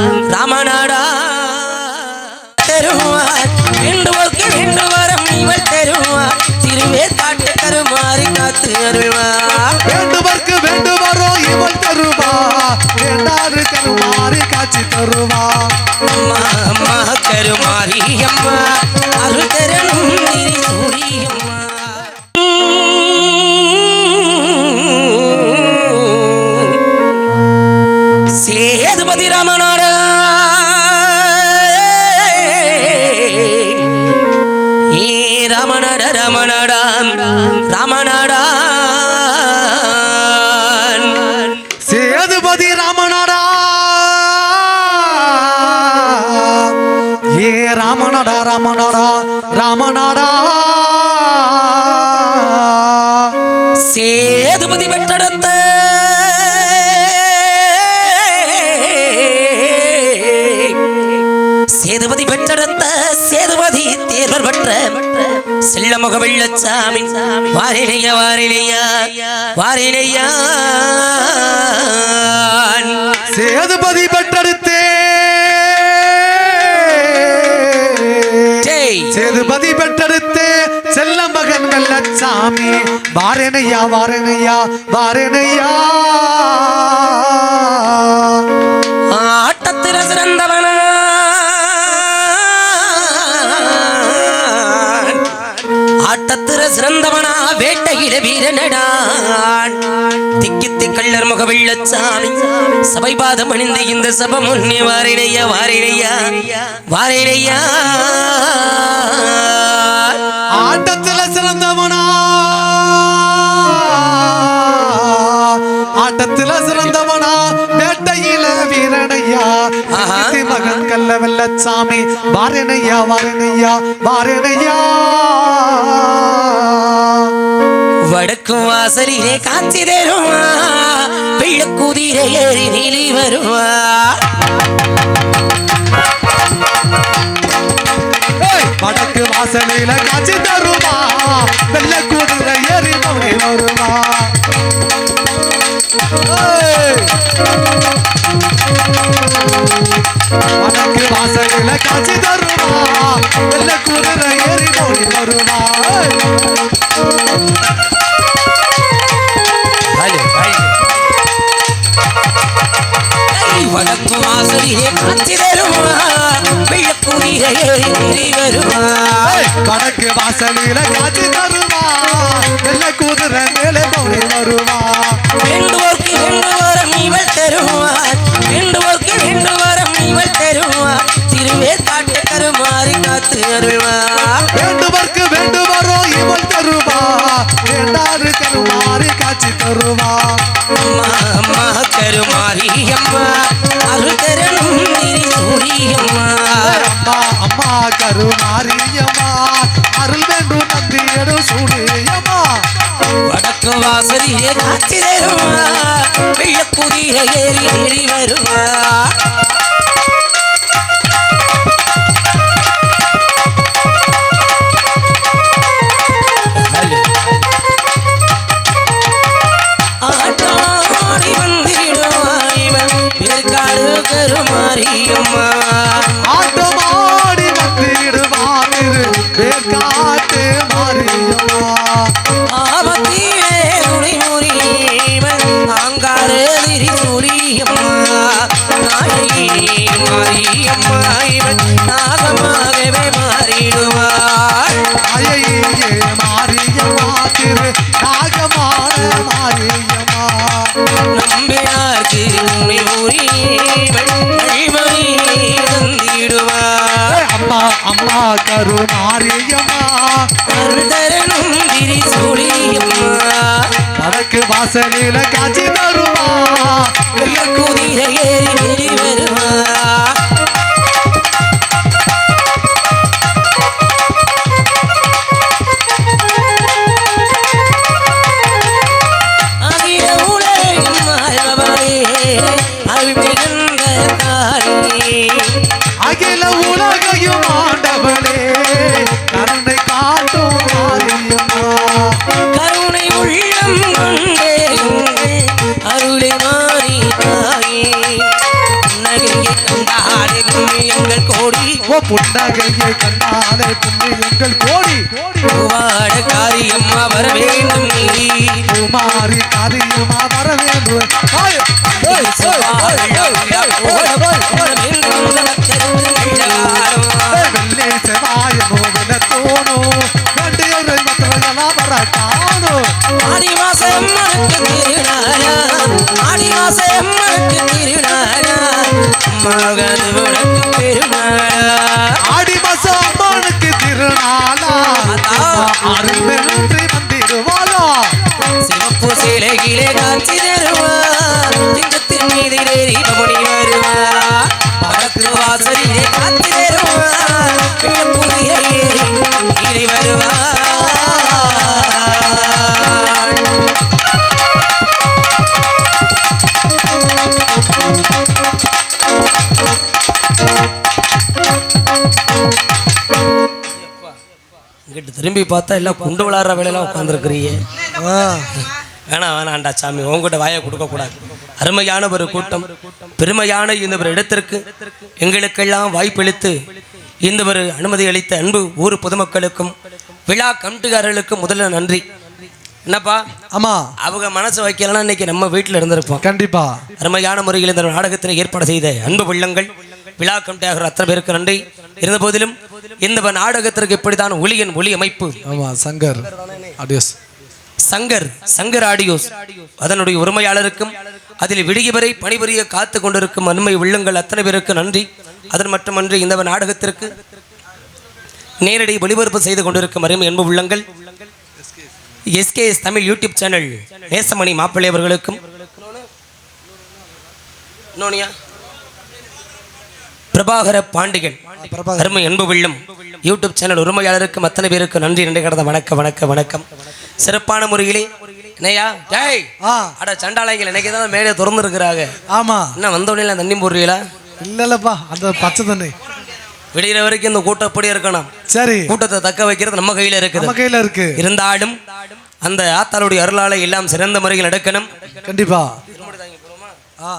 ராமநாடா. தருவார். வேண்டுவோர்க்கு வேண்டு வரம் இவள் தருவார். திருவே காட்டு கருமாறி காத்து அருள்வார். வேண்டுவர்க்கு வேண்டுவரோ இவள் தருவா வேண்டாறு கருமாறி காட்சி தருவா அம்மா அம்மா கருமாரி அம்மா. ராமநாடா ராமநாடா ராமநாடா சேதுபதி பெற்றெடுத்த. சேதுபதி பெற்றெடுத்த சேதுபதி தேர்வர் பெற்ற செல்லமுக வெள்ளச்சாமி வாரிலையா வாரிலையா வாரிலையா. சேதுபதி பெற்றெடுத்தே வாரேனையா வாரேனையா வாரேனையா ஆட்டத்தில சிறந்தவன. ஆட்டத்தில சிறந்தவனா வேட்டையில வீரனடான் திக்கித்து கள்ளர் முக வெள்ளச்சாமி சபை பாதம் அணிந்து இந்த சபை வாரினையா வாரினையா வாரினையா மகன் கல்ல வெள்ளச்சாமி வாரேனையா வாரேனையா வாரேனையா. வடக்கு வாசலிலே காட்சி தருவா வெள்ளக்குதிரை ஏறி நிலி வருவா வடக்கு வாசலில காட்சி வடக்கு வாசலில காட்சி தருமா? வெள்ள குதிரை ஏறி வருமா? ஏய். வடக்கு வாசலிலே காட்சி தருவா ஏறி நிலி வருவா வடக்கு வாசலில காட்சி தருமா? கருமாறி காத்து அருள்வார் வேண்டுவர்க்கு வேண்டுவரோ இவள் தருவா. வேண்டாறு கருமாறி காட்சி தருவா. அம்மா அம்மா கருமாரி அம்மா. அருள் தரணும் திரி சூரியம்மா அம்மா. அம்மா கருமாரியம்மா அருள் வேண்டும் நந்தியடு சூடியம்மா வடக்கு வாசலிலே காட்சி தருவா வெள்ளக்குதிரை ஏறி ஏறி வருவா. வந்திடுவாள் அம்மா அம்மா கருமாரியம்மா அருதரனும் திரி சூரியம்மா வடக்கு வாசலில காட்சி அகில உலகையும் ஆண்டவளே ஓ புன்னகையை கண்ணாலே புண்ணியங்கள் கோடி பூவாட காரியம்மா வர வேண்டும் குமாரி காரியமா வர வேண்டும் வெள்ளி செவ்வாய் நோவின தோணும் வேண்டியவரை மற்றவர்களா ஆடி மாசம் ஆடி மாசம் திருநாளா Olha! இங்கிட்டு திரும்பி பார்த்தா எல்லாம் குண்டு விளாடுற வேலையெல்லாம் உட்காந்துருக்குறீங்க வேணாம் வேணாண்டா சாமி உங்ககிட்ட வாயை கொடுக்க கூடாது அருமையான ஒரு கூட்டம் பெருமையான இந்த ஒரு இடத்திற்கு எங்களுக்கெல்லாம் வாய்ப்பளித்து இந்த ஒரு அனுமதி அளித்த அன்பு ஊர் பொதுமக்களுக்கும் விழா கமிட்டிக்காரர்களுக்கும் முதல்ல நன்றி. என்னப்பா? ஆமா. அவங்க மனசு வைக்கலன்னா இன்னைக்கு நம்ம வீட்டில் இருந்திருப்போம். கண்டிப்பா. அருமையான முறையில் இந்த நாடகத்தில் ஏற்பாடு செய்த அன்பு உள்ளங்கள் விழா கமிட்டியாகிற அத்தனை பேருக்கு நன்றி. இருந்த போதிலும் இந்த நாடகத்திற்கு இப்படித்தான் ஒளியின் ஒளி அமைப்பு. ஆமா சங்கர் ஆடியோஸ். சங்கர் சங்கர் ஆடியோஸ். அதனுடைய உரிமையாளருக்கும் அதில் விடிய வரை பணிபுரிய காத்து கொண்டிருக்கும் அண்மை உள்ளங்கள் அத்தனை பேருக்கு நன்றி. அதன் மட்டுமன்றி இந்த நாடகத்திற்கு நேரடி ஒளிபரப்பு செய்து கொண்டிருக்கும் அருமை அன்பு உள்ளங்கள் SKS Tamil YouTube channel Nesamani மாப்பிள்ளை அவர்களுக்கும். இன்னொன்னியா? பிரபாகர பிரபாகர். அருமை அன்பு வெள்ளம் யூடியூப் சேனல் உரிமையாளருக்கும் அத்தனை பேருக்கு நன்றி. நன்றி கடந்த வணக்கம் வணக்கம் வணக்கம். சிறப்பான முறையிலே என்னையா? ஜெய் அட சண்டாளைகள் எனக்கு தான் மேலே திறந்து இருக்கிறாங்க ஆமா. என்ன வந்தோடனே தண்ணி போடுறீங்களா? இல்ல இல்லப்பா அந்த பச்சை தண்ணி. விடிகிற வரைக்கும் இந்த கூட்டம் அப்படியே இருக்கணும்? சரி. கூட்டத்தை தக்க வைக்கிறது நம்ம கையில இருக்குது. நம்ம கையில இருக்கு. இருந்தாலும் அந்த ஆத்தாளுடைய அருளாலை எல்லாம் சிறந்த முறையில் நடக்கணும். கண்டிப்பா. ஆ.